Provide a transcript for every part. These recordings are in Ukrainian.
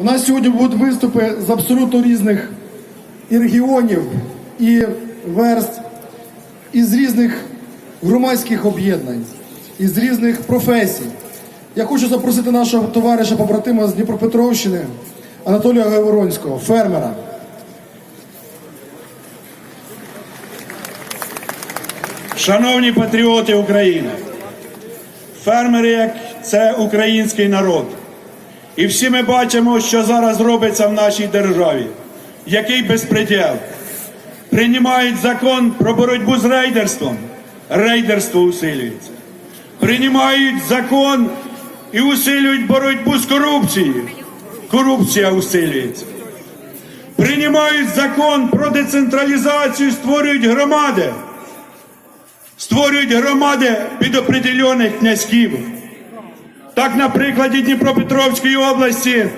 У нас сьогодні будуть виступи з абсолютно різних і регіонів, і верст, із різних громадських об'єднань, із різних професій. Я хочу запросити нашого товариша побратима з Дніпропетровщини Анатолія Гайворонського, фермера. Шановні патріоти України, фермери як це український народ. І всі ми бачимо, що зараз робиться в нашій державі. Який безпреділ. Приймають закон про боротьбу з рейдерством. Рейдерство усилюється. Приймають закон і усилюють боротьбу з корупцією. Корупція усилюється. Приймають закон про децентралізацію, створюють громади створюють громади під определених князьків. Так, на прикладі Дніпропетровської області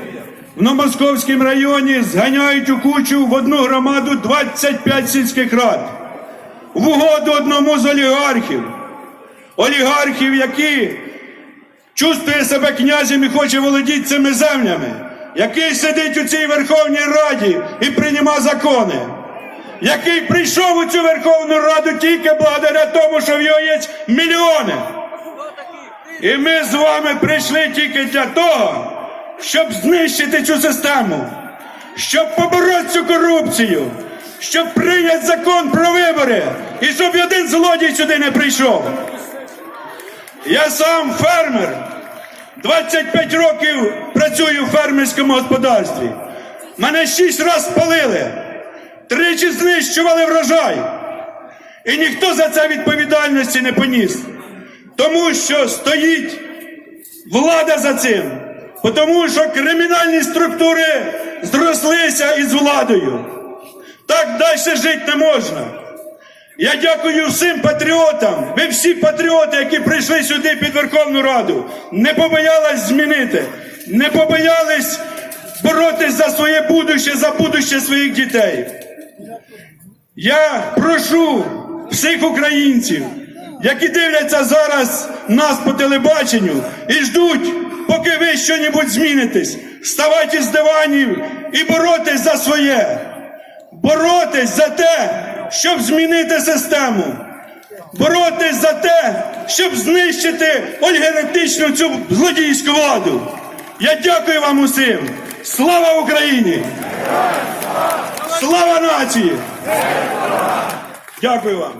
в Новомосковському районі зганяють у кучу в одну громаду 25 сільських рад в угоду одному з олігархів. Олігархів, які чувствує себе князем і хоче володіти цими землями, який сидить у цій Верховній Раді і приймає закони який прийшов у цю Верховну Раду тільки благодаря тому, що в його є мільйони. І ми з вами прийшли тільки для того, щоб знищити цю систему, щоб побороти цю корупцію, щоб прийняти закон про вибори і щоб один злодій сюди не прийшов. Я сам фермер. 25 років працюю в фермерському господарстві. Мене шість разів спалили тричі знищували врожай. І ніхто за це відповідальності не поніс. Тому що стоїть влада за цим. Тому що кримінальні структури зрослися із владою. Так далі жити не можна. Я дякую всім патріотам. Ви всі патріоти, які прийшли сюди під Верховну Раду, не побоялись змінити, не побоялись боротись за своє будуще, за будуще своїх дітей. Я прошу всіх українців, які дивляться зараз нас по телебаченню і ждуть, поки ви щось змінитесь, вставайте з диванів і боротись за своє, боротись за те, щоб змінити систему, боротись за те, щоб знищити олігархічну цю злодійську владу. Я дякую вам усім. Слава Україні! Слава нації! Дякую вам.